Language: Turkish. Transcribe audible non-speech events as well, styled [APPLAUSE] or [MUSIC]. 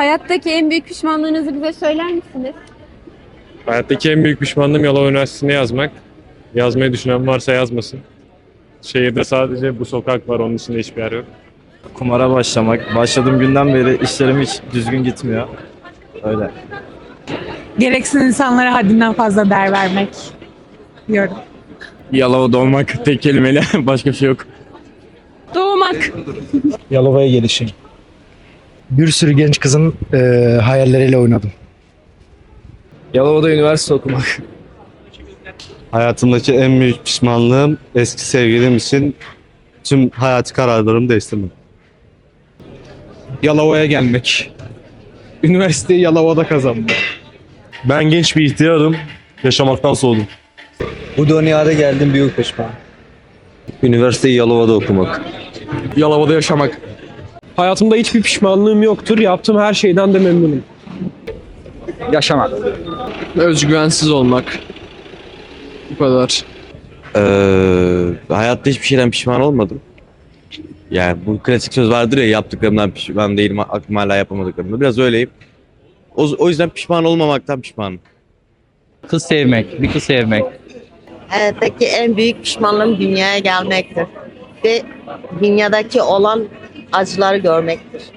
Hayattaki en büyük pişmanlığınızı bize söyler misiniz? Hayattaki en büyük pişmanlığım Yalova Üniversitesi'nde yazmak. Yazmayı düşünen varsa yazmasın. Şehirde sadece bu sokak var, onun dışında hiçbir yer yok. Kumara başlamak. Başladığım günden beri işlerim hiç düzgün gitmiyor. Öyle. Gereksiz insanlara haddinden fazla değer vermek diyorum. Yalova'da olmak tek kelimeyle [LAUGHS] başka bir şey yok. Doğmak. Yalova'ya gelişim. Bir sürü genç kızın e, hayalleriyle oynadım. Yalova'da üniversite okumak. Hayatımdaki en büyük pişmanlığım eski sevgilim için tüm hayati kararlarımı değiştirmek. Yalova'ya gelmek. Üniversiteyi Yalova'da kazanmak. Ben genç bir ihtiyarım. Yaşamaktan soğudum. Bu dünyada geldim büyük pişman. Üniversiteyi Yalova'da okumak. Yalova'da yaşamak. Hayatımda hiçbir pişmanlığım yoktur. Yaptığım her şeyden de memnunum. Yaşamak. Özgüvensiz olmak. Bu kadar. Ee, hayatta hiçbir şeyden pişman olmadım. Yani bu klasik söz vardır ya yaptıklarımdan pişman değilim aklım hala yapamadıklarımda. Biraz öyleyim. O, o yüzden pişman olmamaktan pişmanım. Kız sevmek, bir kız sevmek. Hayattaki en büyük pişmanlığım dünyaya gelmektir. Ve dünyadaki olan acıları görmektir.